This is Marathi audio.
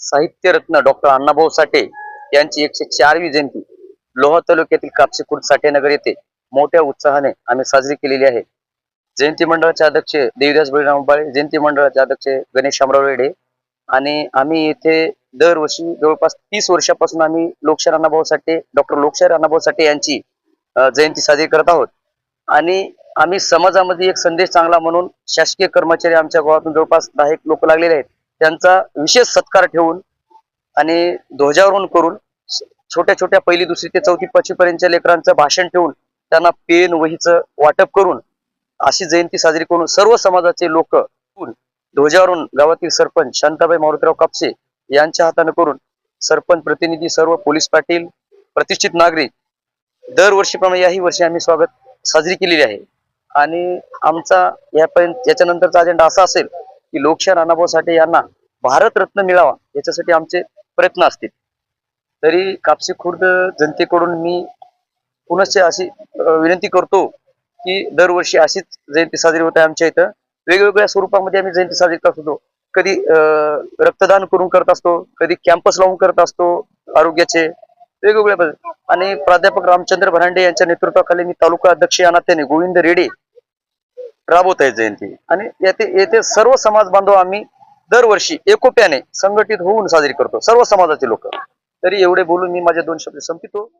साहित्यरत्न डॉक्टर अण्णाभाऊ साठे यांची एकशे चारवी जयंती लोहा तालुक्यातील कापशीकुर्ड साठेनगर येथे मोठ्या उत्साहाने आम्ही साजरी केलेली आहे. जयंती मंडळाचे अध्यक्ष देवीदास बळीराम बाळे जयंती मंडळाचे अध्यक्ष गणेश शामराव रेडे आणि आम्ही येथे दरवर्षी जवळपास तीस वर्षापासून आम्ही लोकशाहीर अण्णाभाऊ साठे डॉक्टर लोकशाहीर अण्णाभाऊ साठे यांची जयंती साजरी करत आहोत. आणि आम्ही समाजामध्ये एक संदेश चांगला म्हणून शासकीय कर्मचारी आमच्या गावातून जवळपास दहा एक लोक लागलेले आहेत. त्यांचा विशेष सत्कार ठेवून आणि ध्वजारोहण करून छोट्या छोट्या पहिली दुसरी ते चौथी पाचवी पर्यंतच्या लेकरांचं भाषण ठेवून त्यांना पेन वहीचं वाटप करून अशी जयंती साजरी करून सर्व समाजाचे लोक ध्वजावरून गावातील सरपंच शांताबाई मारुतीराव कापसे यांच्या हाताने करून सरपंच प्रतिनिधी सर्व पोलीस पाटील प्रतिष्ठित नागरिक दरवर्षीप्रमाणे याही वर्षी आम्ही स्वागत साजरी केलेली आहे. आणि आमचा यापर्यंत याच्यानंतरचा अजेंडा असा असेल की लोकशाह अण्णाभाऊ साठे यांना भारतरत्न मिळावा याच्यासाठी आमचे प्रयत्न असतील. तरी कापसी खुर्द जनतेकडून मी पुनश्च अशी विनंती करतो की दरवर्षी अशीच जयंती साजरी होते आमच्या इथं. वेगवेगळ्या स्वरूपामध्ये आम्ही जयंती साजरी करत होतो. कधी रक्तदान करून करत असतो कधी कॅम्पस लावून करत असतो आरोग्याचे वेगवेगळ्या आणि प्राध्यापक रामचंद्र भरांडे यांच्या नेतृत्वाखाली मी तालुका अध्यक्ष या नात्याने गोविंद रेडे राबवताय जयंती. आणि येथे येथे सर्व समाज बांधव आम्ही दरवर्षी एकोप्याने संघटित होऊन साजरी करतो. सर्व समाजाचे लोक. तरी एवढे बोलून मी माझे दोन शब्द संपितो